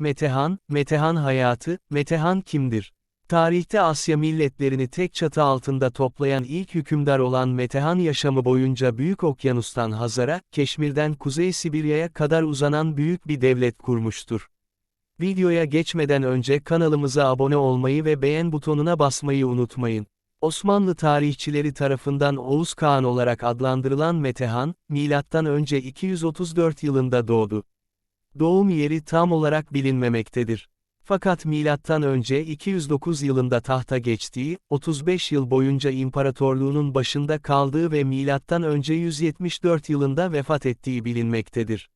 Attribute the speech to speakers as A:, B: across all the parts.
A: Metehan, Metehan hayatı, Metehan kimdir? Tarihte Asya milletlerini tek çatı altında toplayan ilk hükümdar olan Metehan yaşamı boyunca Büyük Okyanus'tan Hazar'a, Keşmir'den Kuzey Sibirya'ya kadar uzanan büyük bir devlet kurmuştur. Videoya geçmeden önce kanalımıza abone olmayı ve beğen butonuna basmayı unutmayın. Osmanlı tarihçileri tarafından Oğuz Kağan olarak adlandırılan Metehan, M.Ö. 234 yılında doğdu. Doğum yeri tam olarak bilinmemektedir. Fakat M.Ö. 209 yılında tahta geçtiği, 35 yıl boyunca imparatorluğunun başında kaldığı ve M.Ö. 174 yılında vefat ettiği bilinmektedir.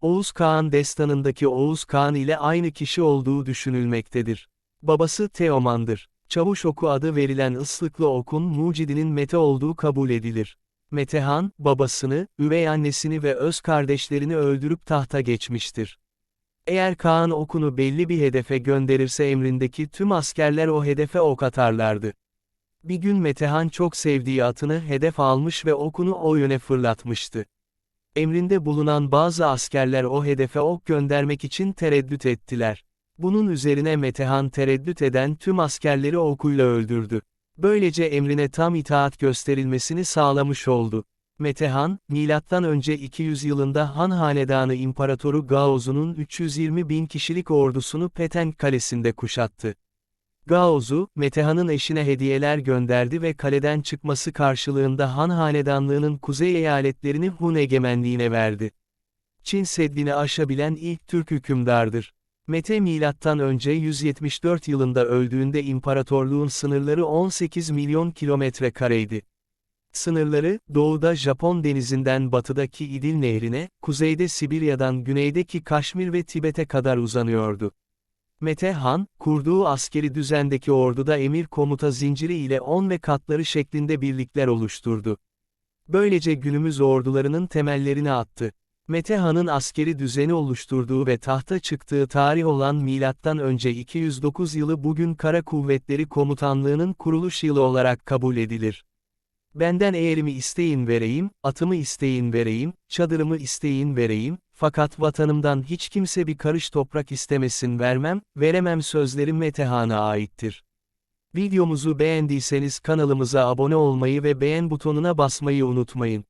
A: Oğuz Kağan destanındaki Oğuz Kağan ile aynı kişi olduğu düşünülmektedir. Babası Teoman'dır. Çavuş oku adı verilen ıslıklı okun mucidinin Mete olduğu kabul edilir. Metehan, babasını, üvey annesini ve öz kardeşlerini öldürüp tahta geçmiştir. Eğer Kaan okunu belli bir hedefe gönderirse emrindeki tüm askerler o hedefe ok atarlardı. Bir gün Metehan çok sevdiği atını hedef almış ve okunu o yöne fırlatmıştı. Emrinde bulunan bazı askerler o hedefe ok göndermek için tereddüt ettiler. Bunun üzerine Metehan tereddüt eden tüm askerleri okuyla öldürdü. Böylece emrine tam itaat gösterilmesini sağlamış oldu. Metehan, M.Ö. 200 yılında Han Hanedanı İmparatoru Gaozu'nun 320 bin kişilik ordusunu Peten Kalesi'nde kuşattı. Gaozu, Metehan'ın eşine hediyeler gönderdi ve kaleden çıkması karşılığında Han Hanedanlığının kuzey eyaletlerini Hun egemenliğine verdi. Çin Seddi'ni aşabilen ilk Türk hükümdardır. Mete M.Ö. 174 yılında öldüğünde imparatorluğun sınırları 18 milyon kilometre kareydi. Sınırları, doğuda Japon denizinden batıdaki İdil Nehri'ne, kuzeyde Sibirya'dan güneydeki Kaşmir ve Tibet'e kadar uzanıyordu. Mete Han, kurduğu askeri düzendeki orduda emir komuta zinciri ile 10 ve katları şeklinde birlikler oluşturdu. Böylece günümüz ordularının temellerini attı. Mete Han'ın askeri düzeni oluşturduğu ve tahta çıktığı tarih olan M.Ö. 209 yılı bugün Kara Kuvvetleri Komutanlığı'nın kuruluş yılı olarak kabul edilir. Benden eğerimi isteyin vereyim, atımı isteyin vereyim, çadırımı isteyin vereyim, fakat vatanımdan hiç kimse bir karış toprak istemesin vermem, veremem sözlerim Metehan'a aittir. Videomuzu beğendiyseniz kanalımıza abone olmayı ve beğen butonuna basmayı unutmayın.